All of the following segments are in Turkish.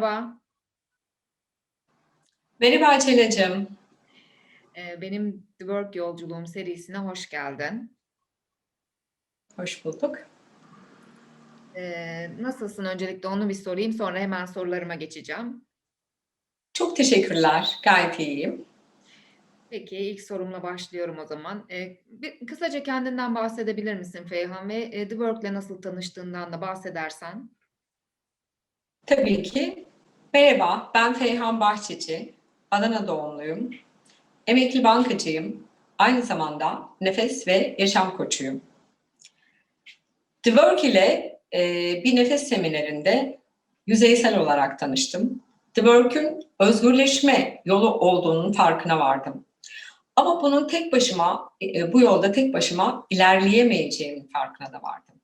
merhaba. Merhaba Açelacığım. Eee, benim The Work Yolculuğum serisine hoş geldin. Hoş bulduk. Eee, nasılsın? Öncelikle onu bir sorayım, sonra hemen sorularıma geçeceğim. Çok teşekkürler. Gayet iyiyim. Peki, ilk sorumla başlıyorum o zaman. Eee, bir kısaca kendinden bahsedebilir misin Feyhan ve, eee, The Work'le nasıl tanıştığından da bahsedersen? Tabii ki. Merhaba, ben Feyhan Bahçeci. Adana doğumluyum. Emekli bankacıyım. Aynı zamanda nefes ve yaşam koçuyum. The Work ile e, bir nefes seminerinde yüzeysel olarak tanıştım. The Work'ün özgürleşme yolu olduğunun farkına vardım. Ama bunun tek başıma, e, bu yolda tek başıma ilerleyemeyeceğimin farkına da vardım.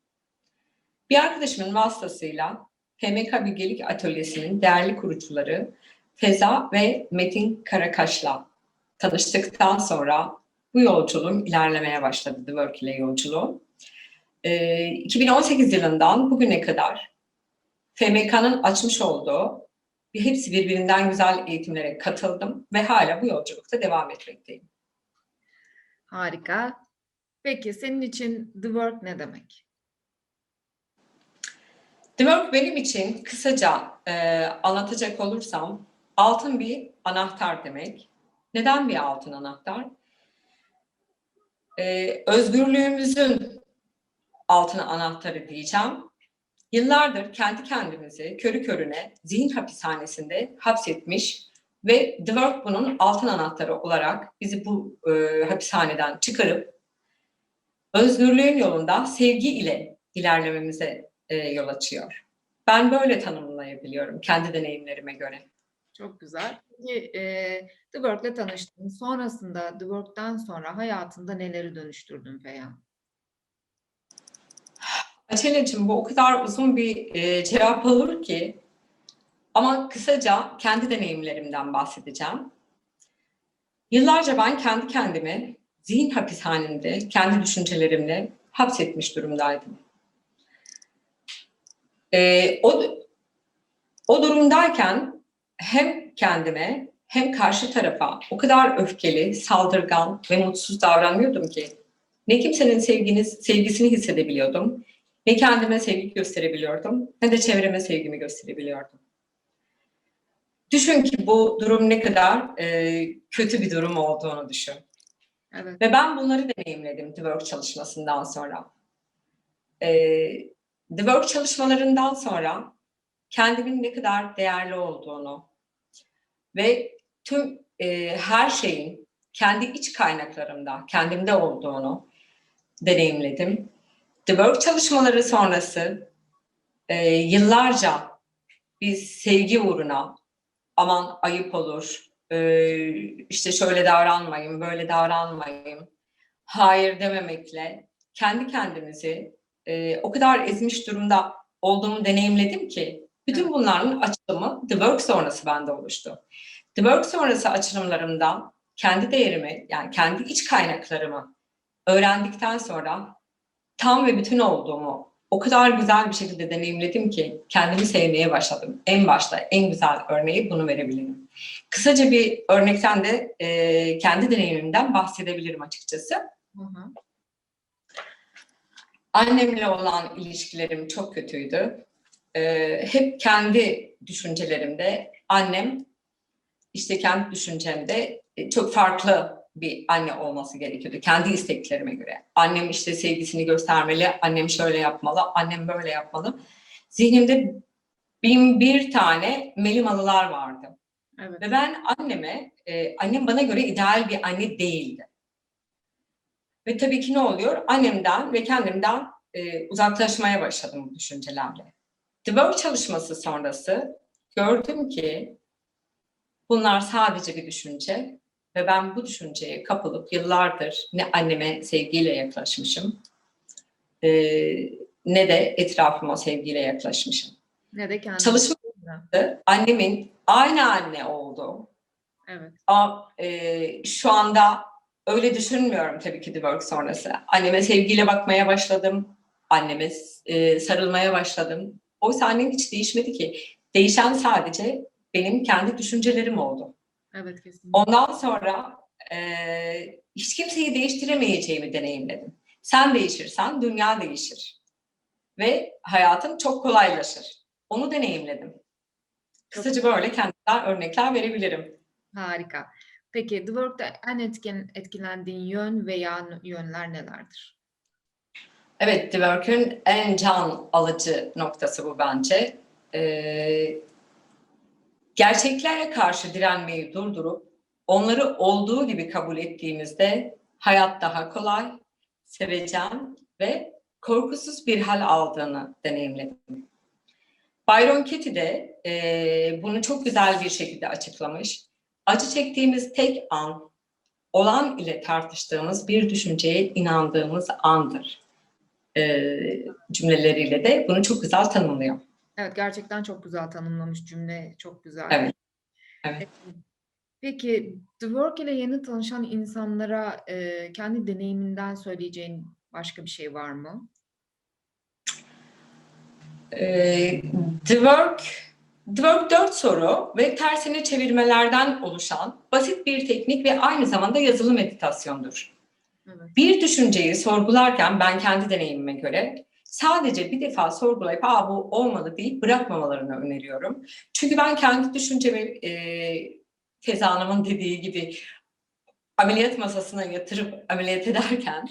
Bir arkadaşımın vasıtasıyla FMK Bilgelik Atölyesi'nin değerli kurucuları Feza ve Metin Karakaş'la tanıştıktan sonra bu yolculuğum ilerlemeye başladı The Work ile yolculuğum. Ee, 2018 yılından bugüne kadar FMK'nın açmış olduğu bir hepsi birbirinden güzel eğitimlere katıldım ve hala bu yolculukta devam etmekteyim. Harika. Peki, senin için The Work ne demek? The benim için kısaca e, anlatacak olursam altın bir anahtar demek. Neden bir altın anahtar? E, özgürlüğümüzün altın anahtarı diyeceğim. Yıllardır kendi kendimizi körü körüne zihin hapishanesinde hapsetmiş ve The Work bunun altın anahtarı olarak bizi bu e, hapishaneden çıkarıp özgürlüğün yolunda sevgi ile ilerlememize e, yol açıyor. Ben böyle tanımlayabiliyorum kendi deneyimlerime göre. Çok güzel. Peki, eee, The Work'le tanıştın. Sonrasında The Work'tan sonra hayatında neleri dönüştürdün Feyhan? Açeleciğim bu o kadar uzun bir e, cevap olur ki ama kısaca kendi deneyimlerimden bahsedeceğim. Yıllarca ben kendi kendimi zihin hapishanemde kendi düşüncelerimle hapsetmiş durumdaydım. E, o, o durumdayken hem kendime hem karşı tarafa o kadar öfkeli, saldırgan ve mutsuz davranıyordum ki ne kimsenin sevginiz, sevgisini hissedebiliyordum, ne kendime sevgi gösterebiliyordum, ne de çevreme sevgimi gösterebiliyordum. Düşün ki bu durum ne kadar e, kötü bir durum olduğunu düşün. Evet. Ve ben bunları deneyimledim Work çalışmasından sonra. E, The Work çalışmalarından sonra kendimin ne kadar değerli olduğunu ve tüm e, her şeyin kendi iç kaynaklarımda, kendimde olduğunu deneyimledim. The Work çalışmaları sonrası e, yıllarca biz sevgi uğruna aman ayıp olur, e, işte şöyle davranmayın, böyle davranmayın, hayır dememekle kendi kendimizi e, o kadar ezmiş durumda olduğumu deneyimledim ki bütün bunların açılımı The Work sonrası bende oluştu. The Work sonrası açılımlarımda kendi değerimi yani kendi iç kaynaklarımı öğrendikten sonra tam ve bütün olduğumu o kadar güzel bir şekilde deneyimledim ki kendimi sevmeye başladım. En başta en güzel örneği bunu verebilirim. Kısaca bir örnekten de e, kendi deneyimimden bahsedebilirim açıkçası. Hı hı. Annemle olan ilişkilerim çok kötüydü. Ee, hep kendi düşüncelerimde annem işte kendi düşüncemde e, çok farklı bir anne olması gerekiyordu. Kendi isteklerime göre. Annem işte sevgisini göstermeli, annem şöyle yapmalı, annem böyle yapmalı. Zihnimde bin bir tane melimalılar vardı. Evet. Ve ben anneme, e, annem bana göre ideal bir anne değildi. Ve tabii ki ne oluyor? Annemden ve kendimden e, uzaklaşmaya başladım bu düşüncelerle. The Work çalışması sonrası gördüm ki bunlar sadece bir düşünce ve ben bu düşünceye kapılıp yıllardır ne anneme sevgiyle yaklaşmışım e, ne de etrafıma sevgiyle yaklaşmışım. Ne de kendine. Çalışma annemin aynı anne oldu. Evet. Ama e, şu anda öyle düşünmüyorum tabii ki The Work sonrası. Anneme sevgiyle bakmaya başladım. Anneme e, sarılmaya başladım. Oysa annem hiç değişmedi ki. Değişen sadece benim kendi düşüncelerim oldu. Evet kesinlikle. Ondan sonra eee, hiç kimseyi değiştiremeyeceğimi deneyimledim. Sen değişirsen dünya değişir. Ve hayatın çok kolaylaşır. Onu deneyimledim. Kısaca böyle kendimden örnekler verebilirim. Harika. Peki The Work'ta en etkin, etkilendiğin yön veya yönler nelerdir? Evet, Work'ün en can alıcı noktası bu bence. Ee, gerçeklere karşı direnmeyi durdurup onları olduğu gibi kabul ettiğimizde hayat daha kolay, sevecen ve korkusuz bir hal aldığını deneyimledim. Byron Katie de e, bunu çok güzel bir şekilde açıklamış. Acı çektiğimiz tek an, olan ile tartıştığımız bir düşünceye inandığımız andır e, cümleleriyle de bunu çok güzel tanımlıyor. Evet gerçekten çok güzel tanımlamış cümle. Çok güzel. Evet, evet. Peki The Work ile yeni tanışan insanlara e, kendi deneyiminden söyleyeceğin başka bir şey var mı? E, The Work The Work 4 soru ve tersine çevirmelerden oluşan basit bir teknik ve aynı zamanda yazılı meditasyondur. Evet. Bir düşünceyi sorgularken ben kendi deneyimime göre sadece bir defa sorgulayıp Aa, bu olmalı deyip bırakmamalarını öneriyorum. Çünkü ben kendi düşüncemi e, Feza Hanım'ın dediği gibi ameliyat masasına yatırıp ameliyat ederken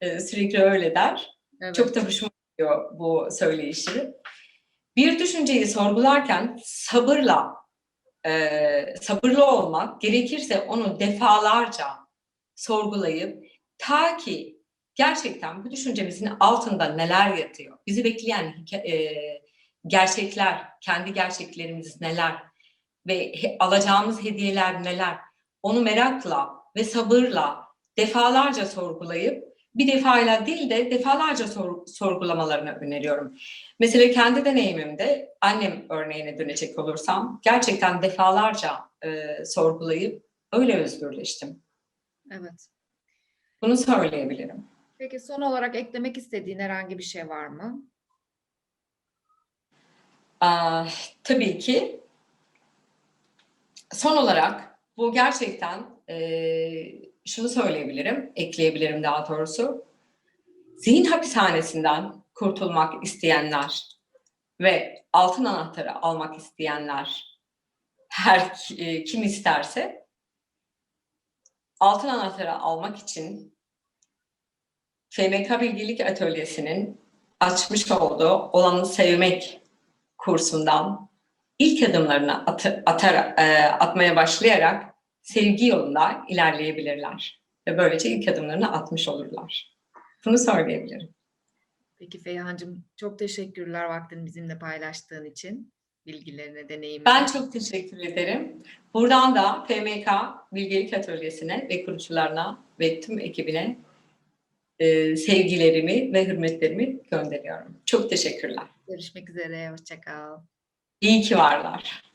e, sürekli öyle der. Evet. Çok da hoşuma gidiyor bu söyleyişi. Bir düşünceyi sorgularken sabırla, e, sabırlı olmak, gerekirse onu defalarca sorgulayıp ta ki gerçekten bu düşüncemizin altında neler yatıyor, bizi bekleyen e, gerçekler, kendi gerçeklerimiz neler ve he- alacağımız hediyeler neler, onu merakla ve sabırla defalarca sorgulayıp bir defayla değil de defalarca sor- sorgulamalarını öneriyorum. Mesela kendi deneyimimde annem örneğine dönecek olursam gerçekten defalarca e, sorgulayıp öyle özgürleştim. Evet. Bunu söyleyebilirim. Peki son olarak eklemek istediğin herhangi bir şey var mı? Aa, tabii ki son olarak bu gerçekten e, şunu söyleyebilirim, ekleyebilirim daha doğrusu. Zihin hapishanesinden kurtulmak isteyenler ve altın anahtarı almak isteyenler her e, kim isterse altın anahtarı almak için FMK Bilgilik Atölyesi'nin açmış olduğu olanı sevmek kursundan ilk adımlarını atı, atar, e, atmaya başlayarak sevgi yolunda ilerleyebilirler. Ve böylece ilk adımlarını atmış olurlar. Bunu söyleyebilirim. Peki Feyhancığım çok teşekkürler vaktini bizimle paylaştığın için. Bilgilerine, deneyimine. Ben çok teşekkür ederim. Buradan da FMK Bilgelik Atölyesi'ne ve kurucularına ve tüm ekibine e, sevgilerimi ve hürmetlerimi gönderiyorum. Çok teşekkürler. Görüşmek üzere. Hoşça kal. İyi ki varlar.